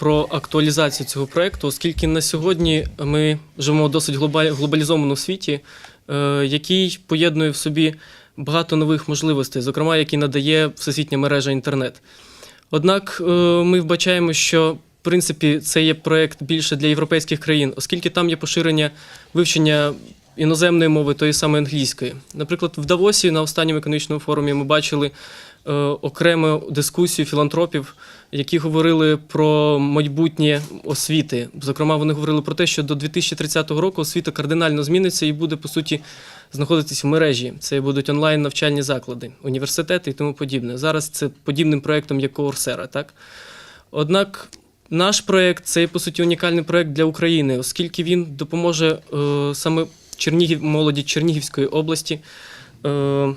про актуалізацію цього проєкту, оскільки на сьогодні ми живемо в досить глобалізованому світі, е, який поєднує в собі багато нових можливостей, зокрема, який надає всесвітня мережа інтернет. Однак е, ми вбачаємо, що в принципі це є проєкт більше для європейських країн, оскільки там є поширення вивчення іноземної мови, тої самої англійської. Наприклад, в Давосі на останньому економічному форумі ми бачили е, окрему дискусію філантропів, які говорили про майбутнє освіти. Зокрема, вони говорили про те, що до 2030 року освіта кардинально зміниться і буде по суті знаходитись в мережі. Це будуть онлайн навчальні заклади, університети і тому подібне. Зараз це подібним проектом, як Coursera, так? Однак наш проект це по суті унікальний проект для України, оскільки він допоможе е, саме Чернігів, молоді Чернігівської області. Е,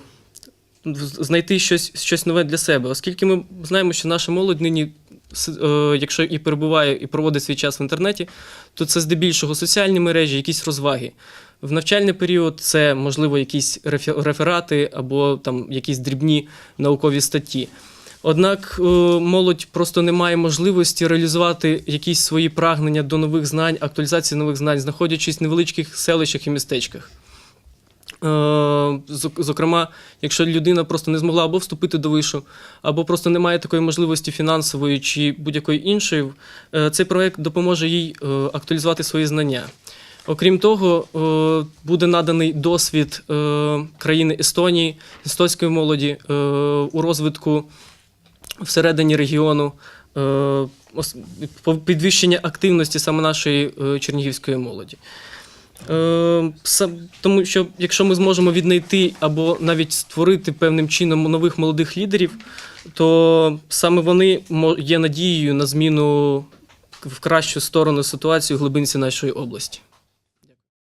знайти щось, щось нове для себе, оскільки ми знаємо, що наша молодь нині, е, якщо і перебуває і проводить свій час в інтернеті, то це здебільшого соціальні мережі, якісь розваги. В навчальний період це можливо якісь реферати або там якісь дрібні наукові статті. Однак е, молодь просто не має можливості реалізувати якісь свої прагнення до нових знань, актуалізації нових знань, знаходячись в невеличких селищах і містечках. Е, Зокрема, якщо людина просто не змогла або вступити до вишу, або просто не має такої можливості фінансової чи будь-якої іншої, е, цей проект допоможе їй актуалізувати свої знання. Окрім того, буде наданий досвід країни Естонії, естонської молоді у розвитку всередині регіону, е, підвищення активності саме нашої е, чернігівської молоді. Е, Тому що якщо ми зможемо віднайти або навіть створити певним чином нових молодих лідерів, то саме вони є надією на зміну в кращу сторону ситуації у глибинці нашої області.